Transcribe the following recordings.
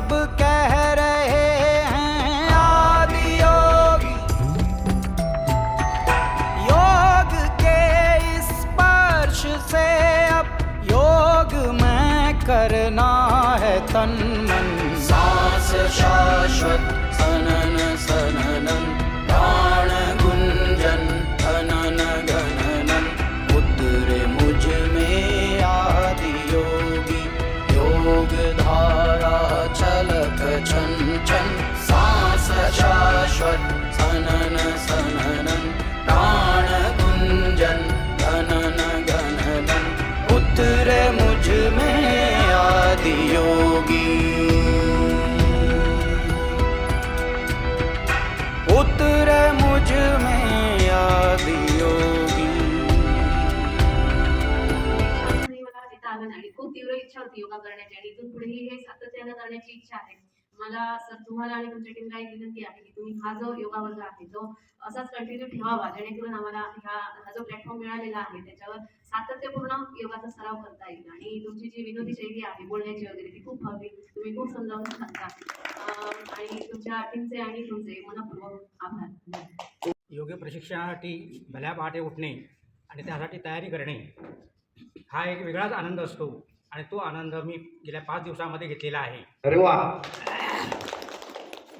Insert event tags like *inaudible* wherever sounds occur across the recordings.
सब कह रहे हैं आदि योगी। योग के स्पर्श से अब योग में करना है तन मन। सांस शाश्वत सनन सनन। चञ्चन् छन सांस शाश्वत सनन सननन् प्राणगुञ्जन् गुंजन गणन गणनन। उतरे मुझ में आदि योगी। उतरे मुझ में आदि योगी। मला तीव्र इच्छा होती योगा करण्याची आणि इथून पुढेही हे सातत्यानं करण्याची इच्छा आहे. मला सर तुम्हाला आणि तुमच्या टीमला एक विनंती आहे की तुम्ही हा जो योगा वर्ग आहे तो असाच कंटिन्यू ठेवावा जेणेकरून आम्हाला ह्या हा जो प्लॅटफॉर्म मिळालेला आहे त्याच्यावर सातत्यपूर्ण योगाचा सराव करता येईल. आणि तुमची जी विनोदी शैली आहे बोलण्याची वगैरे ती खूप हवी. तुम्ही खूप समजावून सांगता. आणि तुमच्या टीमचे आणि तुमचे मनपूर्वक आभार. योग्य प्रशिक्षणासाठी भल्या पहाटे उठणे आणि त्यासाठी तयारी करणे हा एक वेगळाच आनंद असतो. आणि तो आनंद मी गेल्या पाच दिवसामध्ये घेतलेला आहे. अरे वा!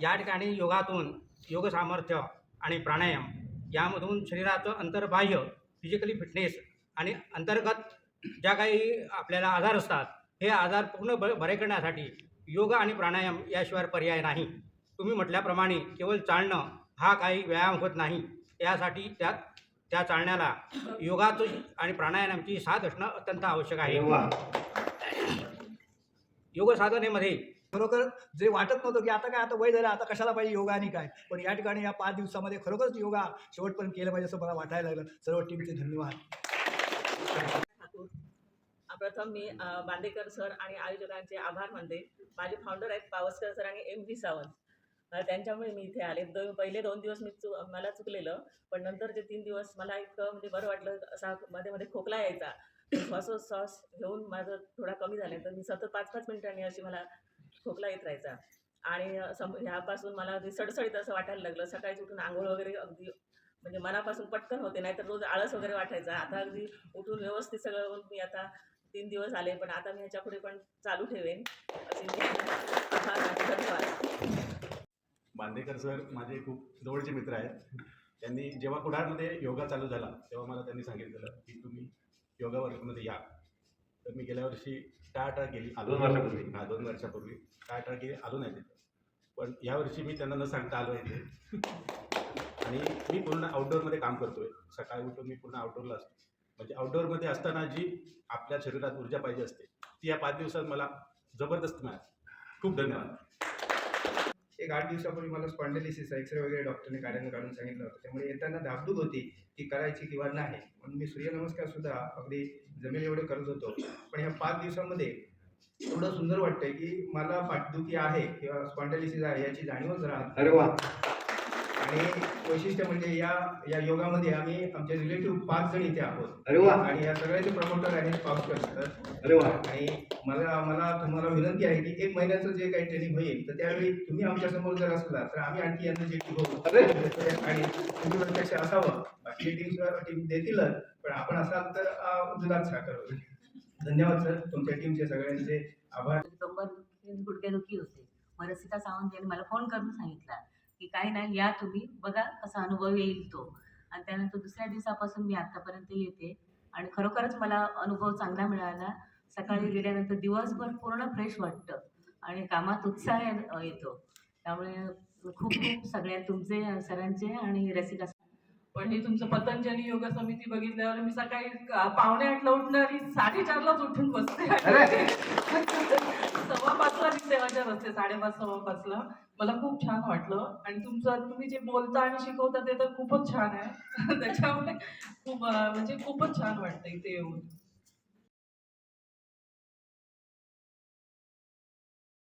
या ठिकाणी योगातून योग सामर्थ्य आणि प्राणायाम यामधून शरीराचं अंतर्बाह्य फिजिकली फिटनेस आणि अंतर्गत ज्या काही आपल्याला आजार असतात हे आजार पूर्ण ब बरे करण्यासाठी योग आणि प्राणायाम याशिवाय पर्याय नाही. तुम्ही म्हटल्याप्रमाणे केवळ चालणं हा काही व्यायाम होत नाही. यासाठी त्या त्या चालण्याला योगाचं आणि प्राणायामाची साथ असणं अत्यंत आवश्यक आहे. योग साधनेमध्ये खरोखर जे वाटत नव्हतं की आता काय आता वय झालं आता कशाला पाहिजे योगा आणि काय? पण या ठिकाणी या पाच दिवसामध्ये खरोखरच योगा शेवटपर्यंत केलं पाहिजे असं मला वाटायला लागलं. सर्व टीमचे धन्यवाद. प्रथम मी बांदेकर सर आणि आयोजकांचे आभार मानते. माझे फाउंडर आहेत पावसकर सर आणि एम व्ही सावंत. त्यांच्यामुळे मी इथे आले. दो पहिले दोन दिवस मी चु मला चुकलेलं पण नंतर जे तीन दिवस मला इतकं म्हणजे बरं वाटलं असा मध्ये मध्ये खोकला यायचा. *clears throat* श्वासोच्छ्वास घेऊन माझं थोडा कमी झाला. तर मी सतत पाच पाच मिनिटांनी अशी मला खोकला येत राहायचा. आणि सम ह्यापासून मला अगदी सडसडीत असं वाटायला लागलं. सकाळी उठून आंघोळ वगैरे अगदी म्हणजे मनापासून पटकन होते नाहीतर रोज आळस वगैरे वाटायचा. आता अगदी उठून व्यवस्थित सगळं मी आता तीन दिवस आले पण आता मी ह्याच्या पुढे पण चालू ठेवेन. असे धन्यवाद. बांदेकर सर माझे खूप जवळचे मित्र आहेत. त्यांनी जेव्हा कुडाळमध्ये योगा चालू झाला तेव्हा मला त्यांनी सांगितलं की तुम्ही योगा वर्गमध्ये या. तर मी गेल्या वर्षी टाळाटाळ केली आलो दोन वर्षापूर्वी. हा दोन वर्षापूर्वी. टाळाटाळ केली आलो नाही तिथं पण यावर्षी मी त्यांना न सांगता आलो इथे आणि मी पूर्ण आउटडोअरमध्ये काम करतोय. सकाळी उठून मी पूर्ण आउटडोअरला असतो. म्हणजे आउटडोअरमध्ये असताना जी आपल्या शरीरात ऊर्जा पाहिजे असते ती या पाच दिवसात मला जबरदस्त मिळाली. खूप धन्यवाद. एक आठ दिवसापूर्वी मला स्पॉन्डेलिसिस एक्सरे वगैरे डॉक्टरने काढून काढून सांगितलं होतं. त्यामुळे येताना धाकधूक होती की करायची किंवा नाही. म्हणून मी सूर्यनमस्कार सुद्धा अगदी जमेल एवढे करत होतो. पण ह्या पाच दिवसामध्ये एवढं सुंदर वाटतंय की मला पाठदुखी आहे किंवा स्पॉन्डेलिसिस आहे याची जाणीवच राहत अरे वा. आणि वैशिष्ट्य म्हणजे या या योगामध्ये आम्ही आमचे रिलेटिव्ह पाच जण इथे आहोत. अरे वा. आणि या सगळ्याचे प्रमोटर आहेत पावसकर सर अरे वा. आणि मला मला तुम्हाला विनंती आहे की एक महिन्याचं जे काही ट्रेनिंग होईल तर त्यावेळी तुम्ही आमच्यासमोर जर असला तर आम्ही आणखी यांना जे अरे. आणि तुम्ही प्रत्यक्ष असावं. बाकी टीम टीम देतीलच पण आपण असाल तर अं, दुधात साखर होईल. धन्यवाद सर. तुमच्या टीमचे सगळ्यांचे आभार. गुडघेदुखी होते. मग रसिका सावंत यांनी मला फोन करून सांगितला. की काही नाही या तुम्ही बघा कसा अनुभव येईल तो. आणि त्यानंतर दुसऱ्या दिवसापासून मी आत्तापर्यंत येते. आणि खरोखरच मला अनुभव चांगला मिळाला. सकाळी गेल्यानंतर दिवसभर पूर्ण फ्रेश वाटतं. आणि कामात उत्साह येतो. त्यामुळे खूप खूप सगळ्या तुमचे सरांचे आणि रसिका पण हे तुमचं पतंजली योगा समिती बघितल्यावर मी सकाळी पावणे आठला उठणारी साडेचारलाच उठून बसते. *laughs* सव्वा पाचला मी देवाच्या बसते साडेपाच सव्वा पाचला मला खूप छान वाटलं. आणि तुमचं तुम्ही जे बोलता आणि शिकवता ते तर खूपच छान आहे. *laughs* त्याच्यामुळे खूप म्हणजे खूपच छान वाटतं इथे येऊन.